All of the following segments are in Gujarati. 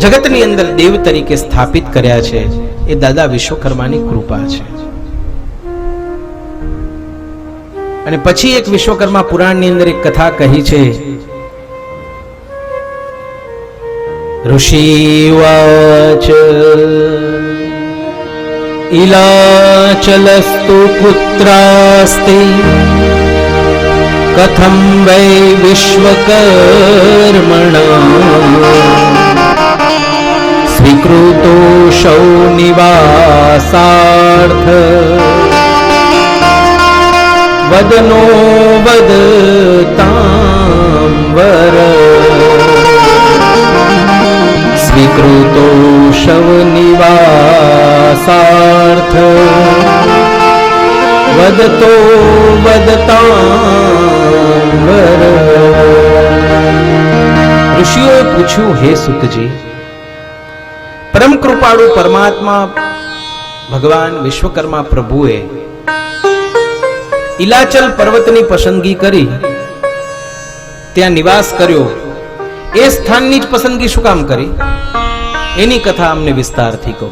જગતની અંદર દેવ તરીકે સ્થાપિત કર્યા છે, એ દાદા વિશ્વકર્માની કૃપા છે. અને પછી એક વિશ્વકર્મા પુરાણની અંદર એક કથા કહી છે ઋષિવાચ ઇલાચલસ્તુ પુત્રાસ્તે, કથમ વૈ વિશ્વકર્મણા. શૌ નિવાસાર્થ વદનો વદતામ વર સ્વીકૃતો શવ નિવાસાર્થ વદતો વદતાંબર ઋષિઓએ પૂછ્યું હે સુતજી કૃપાળુ પરમાત્મા ભગવાન વિશ્વકર્મા પ્રભુએ ઇલાચલ પર્વતની પસંદગી કરી, ત્યાં નિવાસ કર્યો. એ સ્થાનની જ પસંદગી શું કામ કરી? એની કથા અમને વિસ્તારથી કહો.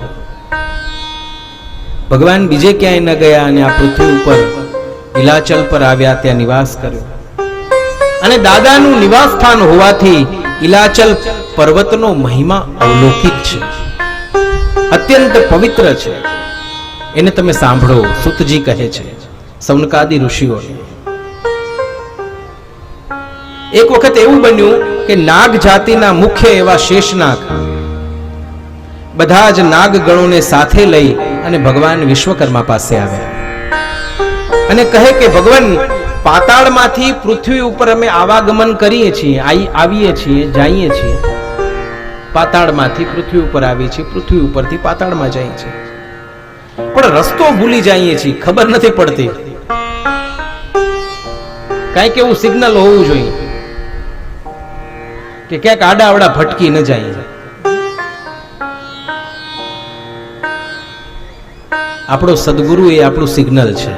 ભગવાન બીજે ક્યાંય ન ગયા અને આ પૃથ્વી ઉપર ઇલાચલ પર આવ્યા, ત્યાં નિવાસ કર્યો. અને દાદાનું નિવાસ સ્થાન હોવાથી ઇલાચલ પર્વતનો મહિમા અવલોકિત છે. અત્યંત પવિત્ર છે. એને તમે સાંભળો, સુતજી કહે છે સૌનકાદી ઋષિઓ એક વખત એવું બન્યું કે નાગ જાતિના મુખ્ય એવા શેષનાગ બધા જ નાગ ગણોને સાથે લઈ અને ભગવાન વિશ્વકર્મા પાસે આવ્યા. અને કહે કે, ભગવાન, પાતાળમાંથી પૃથ્વી ઉપર અમે આવાગમન કરીએ છીએ આવીએ છીએ, જઈએ છીએ. પાતાળમાંથી પૃથ્વી ઉપર આવી છે પૃથ્વી ઉપરથી પાતાળમાં જાય છે. પણ રસ્તો ભૂલી જઈએ છીએ, ખબર નથી પડતી. કાંઈક એવું સિગ્નલ હોવું જોઈએ કે ક્યાંક આડા આવડા ભટકી ન જાય. આપણો સદગુરુ એ આપણું સિગ્નલ છે.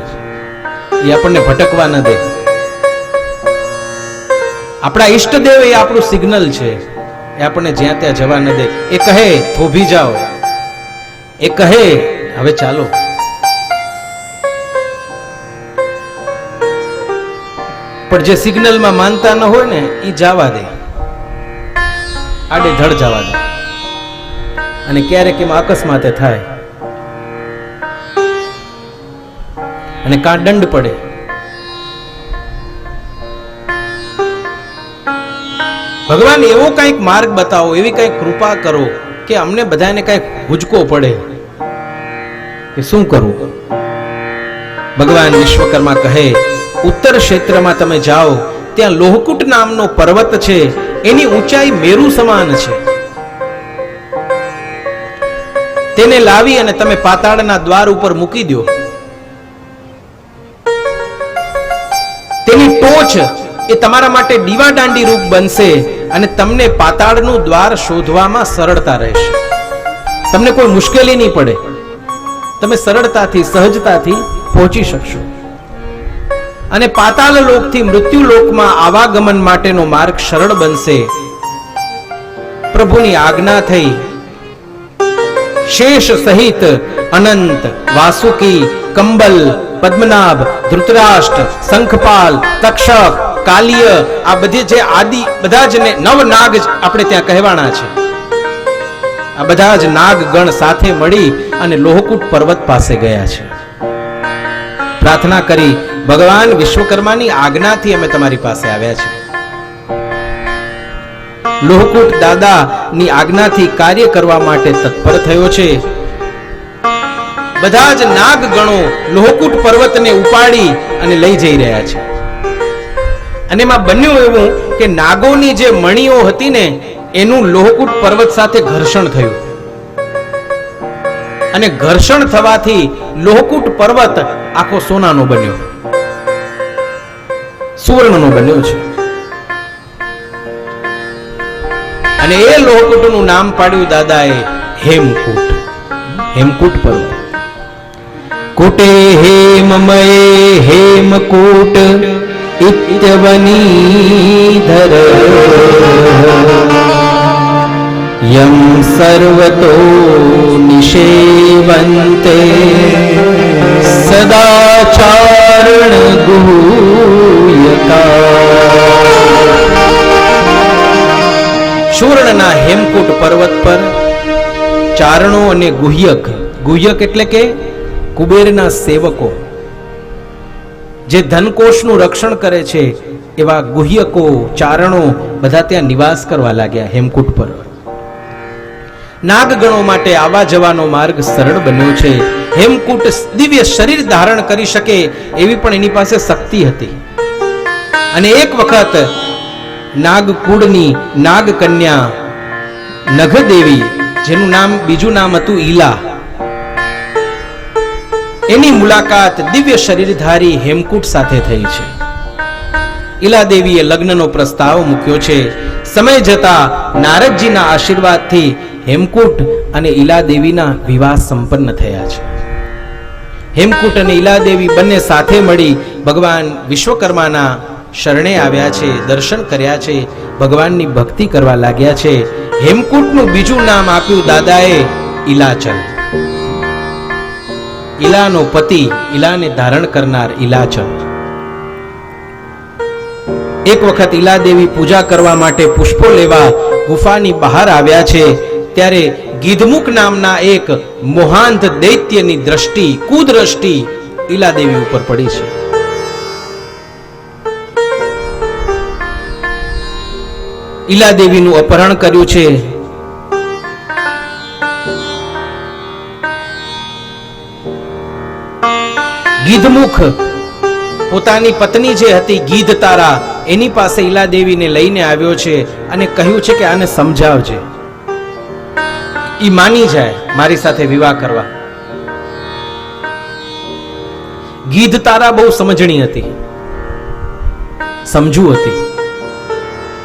એ આપણને ભટકવા ન દે. આપણા ઈષ્ટદેવ એ આપણું સિગ્નલ છે. એ આપણને જ્યાં ત્યાં જવા ન દે. એ કહે થોભી જાઓ. એ કહે, હવે ચાલો. પણ જે સિગ્નલમાં માનતા ન હોય ને એ જવા દે. આડે ધડ જવા દે. અને ક્યારેક એમાં અકસ્માતે થાય. અને કાં દંડ પડે. ભગવાન એવો કંઈક માર્ગ બતાવો, એવી કંઈક કૃપા કરો કે અમને બધાને કંઈક હુજકો પડે. કે શું કરવું ભગવાન વિશ્વકર્મા કહે, ઉત્તર ક્ષેત્રમાં તમે જાઓ, ત્યાં લોહકુટ નામનો પર્વત છે, એની ઊંચાઈ મેરુ સમાન છે. તેને લાવી અને તમે પાતાળના દ્વાર ઉપર મૂકી દો તેની ટોચ એ તમારા માટે દીવા દાંડી રૂપ બનશે. અને તમને પાતાળનું દ્વાર શોધવામાં સરળતા રહેશે. તમને કોઈ મુશ્કેલી નહીં પડે. તમે સરળતાથી, સહજતાથી પહોંચી શકશો. અને પાતાળ લોકથી મૃત્યુ લોકમાં આવાગમન માટેનો માર્ગ સરળ બનશે. પ્રભુની આજ્ઞા થઈ. શેષ સહિત અનંત, વાસુકી, કંબલ, પદ્મનાભ, ધૃતરાષ્ટ્ર, શંખપાલ, તક્ષક કાલિય, આ બધી જે આદિ, બધા જ ને નવ નાગ આપણે ત્યાં કહેવાના છે. આ બધા જ નાગ ગણ સાથે મળી અને લોહકૂટ પર્વત પાસે ગયા છે. પ્રાર્થના કરી, ભગવાન વિશ્વકર્માની આજ્ઞાથી અમે તમારી પાસે આવ્યા છે લોહકૂટ દાદાની આજ્ઞાથી કાર્ય કરવા માટે તત્પર થયો છે. બધા જ નાગ ગણો લોહકૂટ પર્વતને ઉપાડી અને લઈ જઈ રહ્યા છે. અને એમાં બન્યું એવું કે નાગોની જે મણીઓ હતી ને, એનું લોહકૂટ પર્વત સાથે ઘર્ષણ થયું. અને ઘર્ષણ થવાથી લોહકૂટ પર્વત આખો સોનાનો બન્યો. સુવર્ણનો બન્યો છે. અને એ લોહકૂટનું નામ પાડ્યું દાદાએ હેમકૂટ. હેમકૂટ પર્વત. કુટે હેમમય હેમકૂટ. ઇત્યવનીધર यं સર્વતો निषेवन्ते। સદાચારણ સુવર્ણના હેમકૂટ પર્વત પર ચારણો અને ગુહ્યક ગુહ્યક એટલે કે કુબેરના સેવકો. જે ધનકોષનું રક્ષણ કરે છે, એવા ગુહ્યકો, ચારણો બધા ત્યાં નિવાસ કરવા લાગ્યા હેમકૂટ પર. નાગગણો માટે આવા જવાનો માર્ગ સરળ બન્યો છે. હેમકૂટ દિવ્ય શરીર ધારણ કરી શકે એવી પણ એની પાસે શક્તિ હતી. અને એક વખત નાગકુળની નાગકન્યા નગદેવી જેનું નામ, બીજું નામ હતું ઈલા એની મુલાકાત દિવ્ય શરીરધારી હેમકૂટ સાથે થઈ છે. ઈલાદેવીએ લગ્નનો પ્રસ્તાવ મૂક્યો છે. સમય જતા નારદજીના આશીર્વાદથી હેમકૂટ અને ઈલાદેવીના વિવાહ સંપન્ન થયા છે. હેમકૂટ અને ઈલાદેવી બંને સાથે મળી ભગવાન વિશ્વકર્માના શરણે આવ્યા છે, દર્શન કર્યા છે, ભગવાનની ભક્તિ કરવા લાગ્યા છે. હેમકૂટનું બીજું નામ આપ્યું દાદાએ ઈલાચલ. ઈલાનો પતિ ઈલાને ધારણ કરનાર ઈલાચલ એક વખત ઈલા દેવી પૂજા કરવા માટે પુષ્પો લેવા ગુફાની બહાર આવ્યા છે, ત્યારે ગીધમુખ નામના એક મોહાંત દૈત્યની દ્રષ્ટિ, કુદ્રષ્ટિ ઈલા દેવી ઉપર પડી છે. ઈલા દેવીનું અપહરણ કર્યું છે ગીધમુખ. પોતાની પત્ની જે હતી ગીધ તારા, એની પાસે ઈલાદેવીને લઈને આવ્યો છે અને કહ્યું છે કે આને સમજાવજે. ઈ માની જાય મારી સાથે વિવાહ કરવા. ગીધ તારા બહુ સમજણી હતી. સમજુ હતી.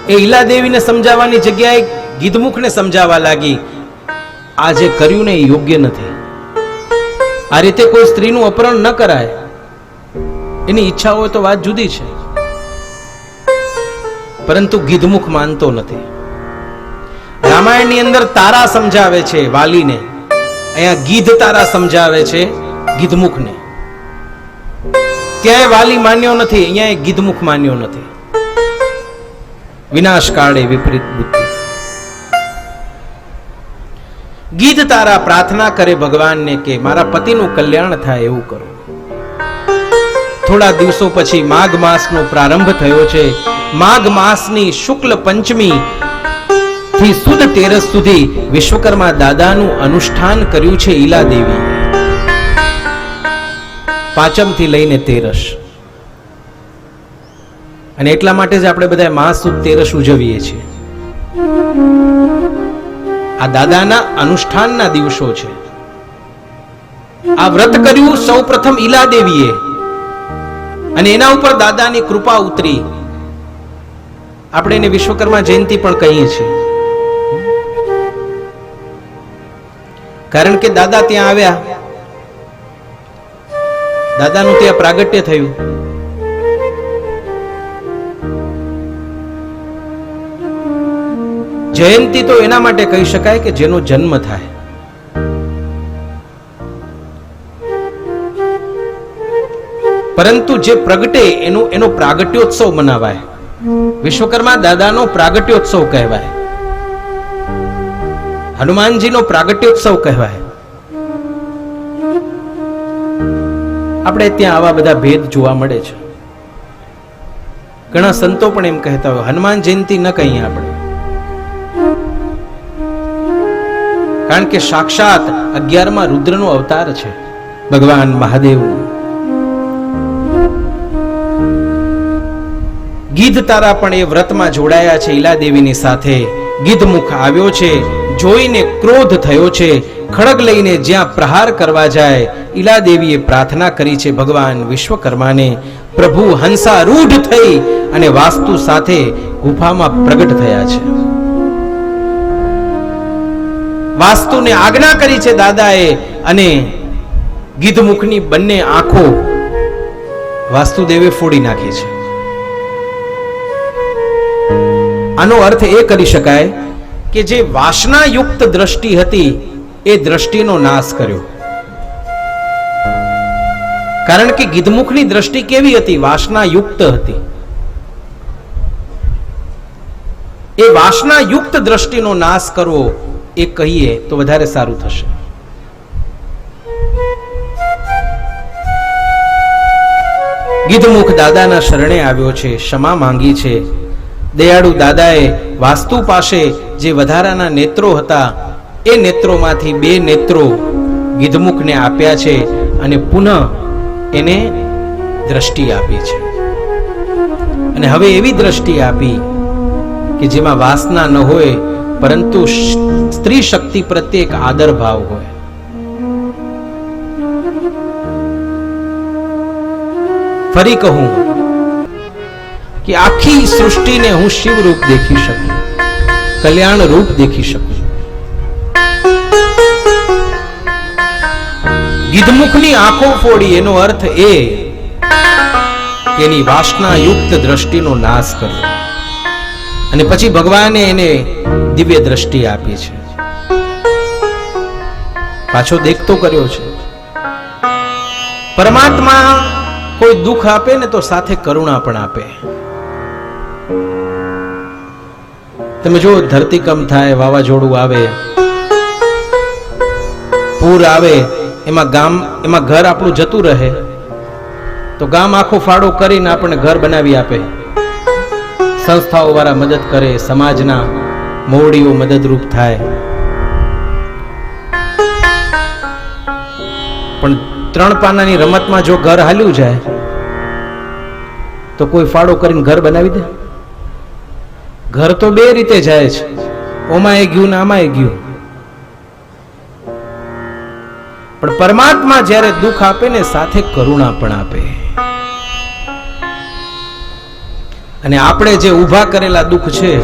એ ઈલાદેવીને સમજાવવાની જગ્યાએ ગીધમુખને સમજાવવા લાગી. આ જે કર્યું ને એ યોગ્ય નથી. આ રીતે કોઈ સ્ત્રીનું અપહરણ ન કરાય. એની ઈચ્છા હોય તો વાત જુદી છે. પરંતુ ગીધમુખ માનતો નથી. રામાયણની અંદર તારા સમજાવે છે વાલીને. અહીંયા ગીધ તારા સમજાવે છે ગીધમુખને. ક્યાંય વાલી માન્યો નથી અહીંયા ગીધમુખ માન્યો નથી. વિનાશ કાળે વિપરીત બુદ્ધિ. ગીધ તારા પ્રાર્થના કરે ભગવાનને કે મારા પતિનું કલ્યાણ થાય એવું કરો. થોડા દિવસો પછી માઘ માસનો પ્રારંભ થયો છે. માઘ માસની શુક્લ પંચમી થી સુદ તેરસ સુધી વિશ્વકર્મા દાદાનું અનુષ્ઠાન કર્યું છે ઈલા દેવી પાંચમથી લઈને તેરસ. અને એટલા માટે જ આપણે બધા માસ સુદ તેરસ ઉજવીએ છીએ. આ દાદાના અનુષ્ઠાનના દિવસો છે. આ વ્રત કર્યું સૌ પ્રથમ ઈલા દેવીએ અને એના ઉપર દાદાની કૃપા ઉતરી. આપણે એને વિશ્વકર્મા જયંતિ પણ કહીએ છીએ. કારણ કે દાદા ત્યાં આવ્યા. દાદાનું ત્યાં પ્રાગટ્ય થયું. જયંતિ તો એના માટે કહી શકાય કે જેનો જન્મ થાય. પરંતુ જે પ્રગટે એનો એનો પ્રાગટ્યોત્સવ મનાવાય. વિશ્વકર્મા દાદાનો પ્રાગટ્યોત્સવ કહેવાય. હનુમાનજીનો પ્રાગટ્યોત્સવ કહેવાય. આપણે ત્યાં આવા બધા ભેદ જોવા મળે છે. ઘણા સંતો પણ એમ કહેતા હોય, હનુમાન જયંતિ ન કહીએ આપણે. કારણ કે સાક્ષાત અગિયારમાં રુદ્રનો અવતાર છે. ભગવાન મહાદેવ ગીધ તારા પણ એ વ્રતમાં જોડાયા છે, ઈલાદેવીની સાથે. ગીધમુખ આવ્યો છે, જોઈને ક્રોધ થયો છે. ખડગ લઈને જ્યાં પ્રહાર કરવા જાય, ઈલાદેવીએ પ્રાર્થના કરી છે ભગવાન વિશ્વકર્માને. પ્રભુ હંસા રૂઢ થઈ અને વાસ્તુ સાથે ગુફામાં પ્રગટ થયા છે. વાસ્તુને આજ્ઞા કરી છે દાદાએ અને ગીધમુખની બંને આંખો વાસ્તુદેવે ફોડી નાખી છે. આનો અર્થ એ કરી શકાય કે જે વાસનાયુક્ત દ્રષ્ટિ હતી, એ દ્રષ્ટિનો નાશ કર્યો. કારણ કે ગીધમુખની દ્રષ્ટિ કેવી હતી? વાસનાયુક્ત હતી. એ વાસનાયુક્ત દ્રષ્ટિનો નાશ કરવો એ કહીએ તો વધારે સારું થશે. ગીધમુખ દાદાના શરણે આવ્યો છે, ક્ષમા માંગી છે. દયાળુ દાદાએ વાસ્તુ પાસે જે વધારાના નેત્રો હતા, એ નેત્રોમાંથી બે નેત્રો ગીધમુખને આપ્યા છે અને પુનઃ એને દ્રષ્ટિ આપી છે. અને હવે એવી દ્રષ્ટિ આપી કે જેમાં વાસના ન હોય, પરંતુ સ્ત્રી શક્તિ પ્રત્યે એક આદર ભાવ હોય. ફરી કહું કે આખી સૃષ્ટિને હું શિવ રૂપ દેખી શકું કલ્યાણ રૂપ દેખી શકું. ગીધમુખની આંખો ફોડી, એનો અર્થ એ એની વાસનાયુક્ત દ્રષ્ટિનો નાશ કર્યો. અને પછી ભગવાને એને દિવ્ય દ્રષ્ટિ આપી છે. પાછો દેખતો કર્યો છે. પરમાત્મા કોઈ દુઃખ આપે ને તો સાથે કરુણા પણ આપે. તમે જો ધરતીકંપ થાય, વાવાઝોડું આવે, પૂર આવે, એમાં ગામ, એમાં ઘર આપણું જતું રહે. તો ગામ આખો ફાળો કરીને આપણને ઘર બનાવી આપે. સંસ્થાઓ વાળા મદદ કરે, સમાજના મોવડીઓ મદદરૂપ થાય. પણ ત્રણ પાનાની રમતમાં જો ઘર હાલ્યું જાય, તો કોઈ ફાળો કરીને ઘર બનાવી દે? ઘર તો બે રીતે જાય છે. ઓમાં એ ગયું ને આમાં એ ગયું. પણ પરમાત્મા જ્યારે દુઃખ આપે ને સાથે કરુણા પણ આપે. અને આપણે જે ઊભા કરેલા દુઃખ છે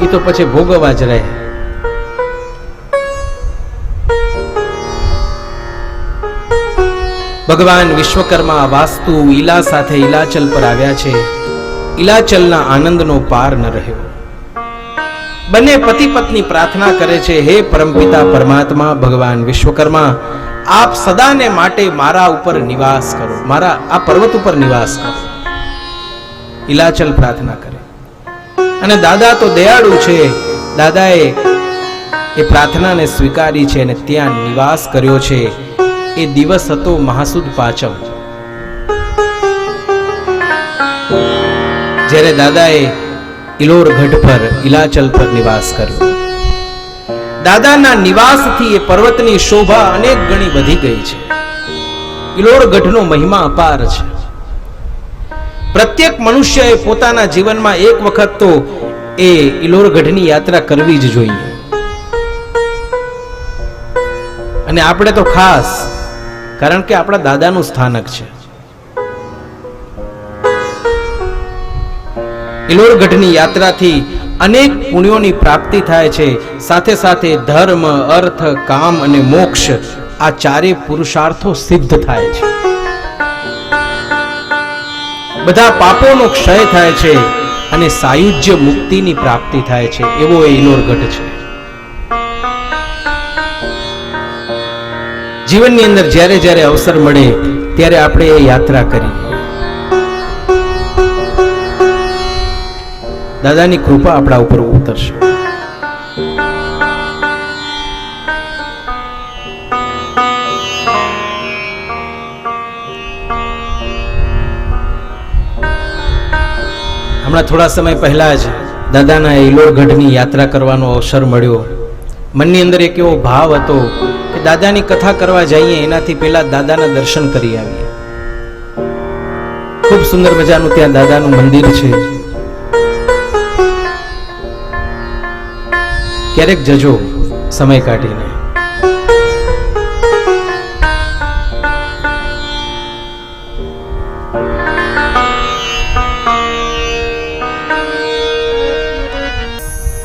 એ તો પછી ભોગવવા જ રહે. ભગવાન વિશ્વકર્મા વાસ્તુ ઈલા સાથે ઈલાચલ પર આવ્યા છે. ઈલાચલના આનંદનો પાર ન રહ્યો. બંને પતિ પત્ની પ્રાર્થના કરે છે, હે પરમપિતા પરમાત્મા, ભગવાન વિશ્વકર્મા, આપ સદાને માટે મારા ઉપર નિવાસ કરો, મારા, આ પર્વત ઉપર નિવાસ કરો. ઈલાચલ પ્રાર્થના કરે. અને દાદા તો દયાળુ છે. દાદાએ એ પ્રાર્થનાને સ્વીકારી છે અને ત્યાં નિવાસ કર્યો છે. એ દિવસ હતો મહાસુદ પાંચમ. જ્યારે દાદાએ ઇલોર ગઢ પર, ઇલાચલ પર નિવાસ કર્યો. દાદાના નિવાસથી એ પર્વતની શોભા અનેક ગણી વધી ગઈ છે. ઇલોર ગઢનો મહિમા અપાર છે. પ્રત્યેક મનુષ્યએ પોતાના જીવનમાં એક વખત તો એ ઇલોર ગઢની યાત્રા કરવી જ જોઈએ. અને આપણે તો ખાસ, કારણ કે આપણા દાદાનું સ્થાનક છે. ઇલોરગઢની યાત્રાથી અનેક પુણ્યોની પ્રાપ્તિ થાય છે. સાથે સાથે ધર્મ, અર્થ, કામ અને મોક્ષ આ ચારે પુરુષાર્થો સિદ્ધ થાય છે. બધા પાપોનો ક્ષય થાય છે અને સાયુજ્ય મુક્તિની પ્રાપ્તિ થાય છે. એવો એ ઇલોરગઢ છે. જીવનની અંદર જ્યારે જ્યારે અવસર મળે, ત્યારે આપણે એ યાત્રા કરીએ. દાદાની કૃપા આપણા ઉપર ઉતરશે. હમણાં થોડા સમય પહેલા જ દાદાના ઇલોરગઢની યાત્રા કરવાનો અવસર મળ્યો. મનની અંદર એક એવો ભાવ હતો કે દાદાની કથા કરવા જઈએ એનાથી પહેલા દાદાના દર્શન કરી આવીએ. ખૂબ સુંદર મજાનું ત્યાં દાદાનું મંદિર છે. ક્યારેક જજો, સમય કાઢીને.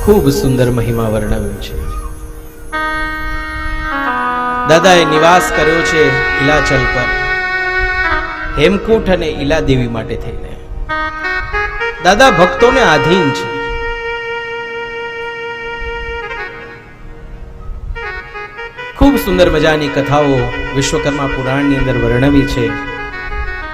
ખૂબ સુંદર મહિમા વર્ણવ્યું છે. દાદાએ નિવાસ કર્યો છે ઇલાચલ પર. હેમકૂટ અને ઈલાદેવી માટે થઈને. દાદા ભક્તોને આધીન છે. સુંદર મજાની કથાઓ વિશ્વકર્મા પુરાણની અંદર વર્ણવી છે.